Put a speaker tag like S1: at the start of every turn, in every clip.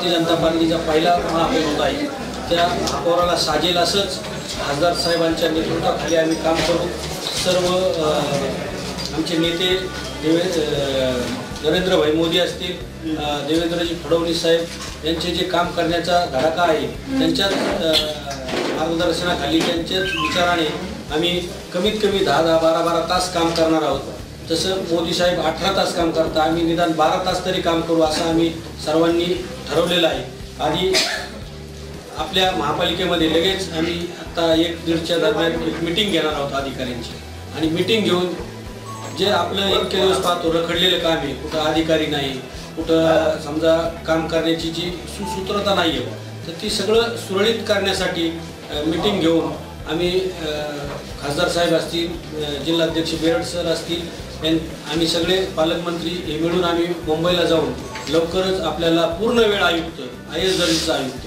S1: भारतीय जनता पार्टीचा पहिला महापौर होत आहे. त्या महापौराला साजेल असंच खासदार साहेबांच्या नेतृत्वाखाली आम्ही काम करू. सर्व आमचे नेते देवे नरेंद्रभाई मोदी असतील देवेंद्रजी फडणवीस साहेब यांचे जे काम करण्याचा धडाका आहे त्यांच्याच मार्गदर्शनाखाली त्यांच्याच विचाराने आम्ही कमीत कमी दहा दहा बारा बारा तास काम करणार आहोत. तसं मोदी साहेब अठरा तास काम करता आम्ही निदान बारा तास तरी काम करू असं आम्ही सर्वांनी ठरवलेलं आहे. आणि आपल्या महापालिकेमध्ये लगेच आम्ही आता एक दीडच्या दरम्यान एक मिटिंग घेणार आहोत अधिकाऱ्यांची. आणि मिटिंग घेऊन जे आपलं इतके दिवस पाहतो रखडलेलं काम आहे कुठं अधिकारी नाही कुठं समजा काम करण्याची जी सुसूत्रता नाही आहे तर ती सगळं सुरळीत करण्यासाठी मिटिंग घेऊन आम्ही खासदार साहेब असतील जिल्हाध्यक्ष बेरड सर असतील आम्ही सगळे पालकमंत्री हे मिळून आम्ही मुंबईला जाऊन लवकरच आपल्याला पूर्ण वेळ आयुक्त आय एस दर्जाचा आयुक्त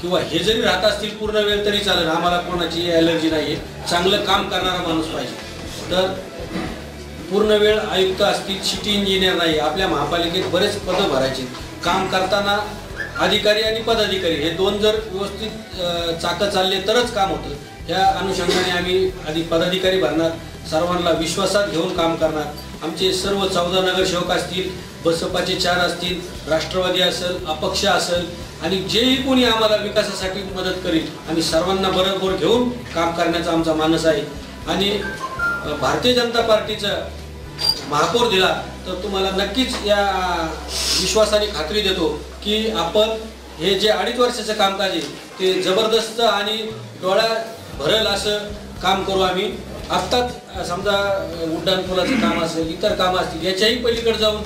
S1: किंवा हे जरी राहत असतील पूर्ण वेळ तरी चालेल. आम्हाला कोणाची ॲलर्जी नाही आहे चांगलं काम करणारा माणूस पाहिजे. तर पूर्ण वेळ आयुक्त असतील सिटी इंजिनियर नाही आपल्या महापालिकेत बरेच पदं भरायचे. काम करताना अधिकारी आणि पदाधिकारी हे दोन जर व्यवस्थित चाकं चालले तरच काम होतं. या अनुषंगाने आम्ही आधी पदाधिकारी भरणार सर्वांना विश्वासात घेऊन काम करणार. आमचे सर्व चौदा नगरसेवक असतील बसपाचे चार असतील राष्ट्रवादी असेल अपक्ष असेल आणि जेही कोणी आम्हाला विकासासाठी मदत करील आम्ही सर्वांना बरोबर घेऊन काम करण्याचा आमचा मानस आहे. आणि भारतीय जनता पार्टीचं महापौर दिला तर तुम्हाला नक्कीच या विश्वासाने खात्री देतो की आपण हे जे अडीच वर्षाचं कामकाज आहे ते जबरदस्त आणि डोळ्या भरेल असं काम करू आम्ही. आत्ताच समजा उड्डाणपुलाचं काम असेल इतर कामं असतील याच्याही पलीकडे जाऊन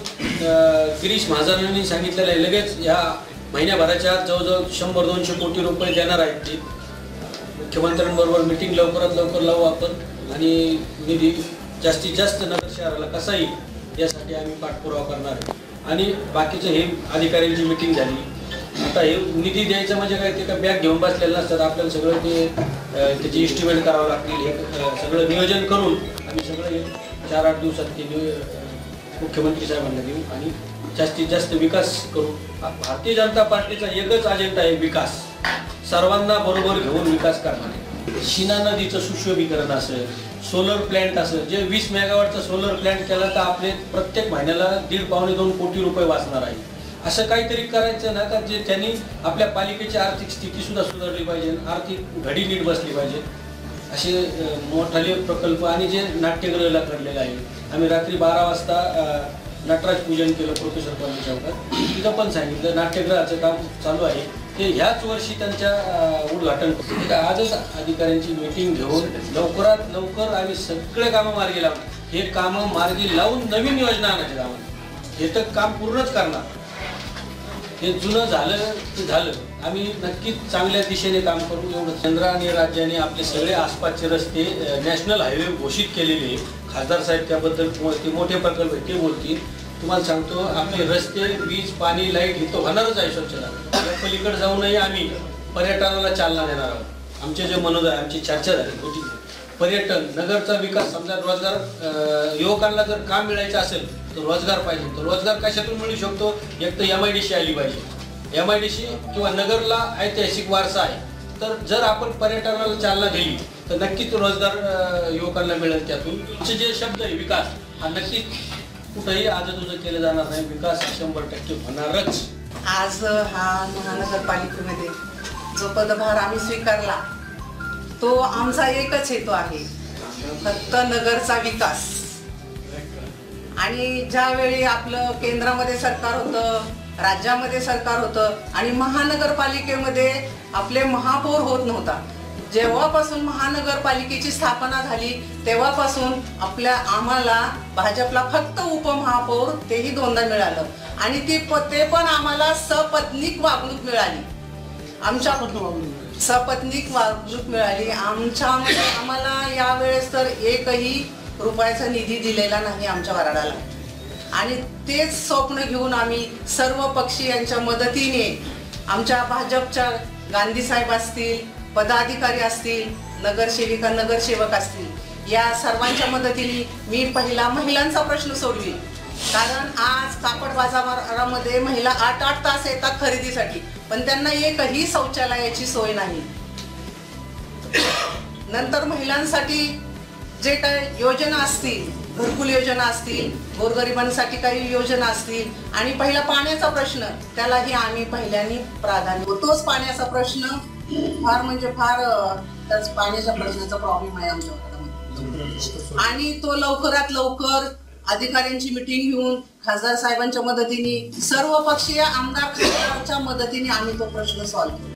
S1: गिरीश महाजनांनी सांगितलेलं आहे लगेच ह्या महिन्याभराच्या आत जवळजवळ शंभर दोनशे कोटी रुपये देणार आहेत ते. मुख्यमंत्र्यांबरोबर मिटिंग लवकरात लवकर लावू आपण आणि निधी जास्तीत जास्त नगर शहराला कसा येईल यासाठी आम्ही पाठपुरावा करणार आहे. आणि बाकीचं हे अधिकाऱ्यांची मिटिंग झाली. आता हे निधी द्यायचं म्हणजे काय ते का बॅग घेऊन बसलेलं नसतात. आपल्याला सगळं ते त्याची इस्टिमेट करावं लागतील. हे सगळं नियोजन करून आम्ही सगळं हे चार आठ दिवसात ते मुख्यमंत्री साहेबांना देऊ आणि जास्तीत जास्त विकास करू. भारतीय जनता पार्टीचा एकच अजेंडा आहे विकास. सर्वांना बरोबर घेऊन विकास करणार शिना नदीचं सुशोभीकरण असेल सोलर प्लॅन्ट असेल जे वीस मेगावॉटचा सोलर प्लॅन्ट केला तर आपले प्रत्येक महिन्याला दीड पावणे दोन कोटी रुपये वाचणार आहे. असं काहीतरी करायचं ना का जे त्यांनी आपल्या पालिकेची आर्थिक स्थिती सुद्धा सुधारली पाहिजे आर्थिक घडी नीट बसली पाहिजे. असे मोठाले प्रकल्प आणि जे नाट्यगृहाला घडलेलं आहे. आम्ही रात्री बारा वाजता नटराज पूजन केलं प्रोफेसर कॉलेज चौकात तिथं पण सांगितलं नाट्यगृहाचं काम चालू आहे. ते ह्याच वर्षी त्यांच्या उद्घाटन आजच अधिकाऱ्यांची मीटिंग घेऊन लवकरात लवकर आम्ही सगळे कामं मार्गी लावून हे कामं मार्गी लावून नवीन योजना आणायची गावात. हे तर काम पूर्णच करणार. हे जुनं झालं ते झालं. आम्ही नक्कीच चांगल्या दिशेने काम करू. एवढं केंद्र आणि राज्याने आपले सगळे आसपासचे रस्ते नॅशनल हायवे घोषित केलेले खासदार साहेब त्याबद्दल ते मोठे प्रकल्प ते बोलतील. तुम्हाला सांगतो आपले रस्ते वीज पाणी लाइट तो होणारच आहे स्वच्छता या पलीकडे जाऊनही आम्ही पर्यटनाला चालना देणार आहोत. आमचे जे मनोदय आमची चर्चा झाली होती पर्यटन नगरचा विकास समजा रोजगार युवकांना जर काम मिळायचं असेल तर रोजगार पाहिजे. तर रोजगार कशातून मिळू शकतो? एक तर एम आय डी सी आली पाहिजे. एम आय डी सी किंवा नगरला ऐतिहासिक वारसा आहे. तर जर आपण पर्यटनाला चालना दिली तर नक्कीच रोजगार युवकांना मिळेल त्यातून. आमचे जे शब्द आहे विकास हा नक्कीच कुठंही आजूबाजू केलं जाणार नाही. विकास शंभर टक्के होणारच.
S2: आज हा महानगरपालिकेमध्ये जो पदभार आम्ही स्वीकारला तो आमचा एकच हेतू आहे. फक्त नगरचा विकास. आणि ज्यावेळी आपलं केंद्रामध्ये सरकार होतं राज्यामध्ये सरकार होतं आणि महानगरपालिकेमध्ये आपले महापौर होत नव्हता जेव्हापासून महानगरपालिकेची स्थापना झाली तेव्हापासून आपल्या आम्हाला भाजपला फक्त उपमहापौर तेही दोनदा मिळालं. आणि ती प- ते पण आम्हाला सपत्नीक वागणूक मिळाली. आमच्या सपत्नीक वागणूक मिळाली. आमच्यामध्ये आम्हाला यावेळेस तर एकही रुपयाचा निधी दिलेला नाही आमच्या वराडाला. आणि तेच स्वप्न घेऊन आम्ही सर्व पक्षी यांच्या मदतीने आमच्या भाजपच्या गांधी साहेब असतील पदाधिकारी असतील नगरसेविका नगरसेवक असतील या सर्वांच्या मदतीने मी पहिला महिलांचा प्रश्न सोडवी. कारण आज कापड बाजारामध्ये महिला आठ आठ तास येतात खरेदीसाठी पण त्यांना एकही शौचालयाची सोय नाही. नंतर महिलांसाठी जे काही योजना असतील घरकुल योजना असतील गोरगरिबांसाठी काही योजना असतील आणि पहिला पाण्याचा प्रश्न त्यालाही आम्ही पहिल्यांनी प्राधान्य तोच पाण्याचा प्रश्न फार म्हणजे फार त्याच पाण्याच्या प्रश्नाचा प्रॉब्लेम आहे आमच्या आणि तो लवकरात लवकर अधिकाऱ्यांची मिटिंग घेऊन खासदार साहेबांच्या मदतीने सर्व पक्षीय आमदार खासदारांच्या मदतीने आम्ही तो प्रश्न सॉल्व्ह करू.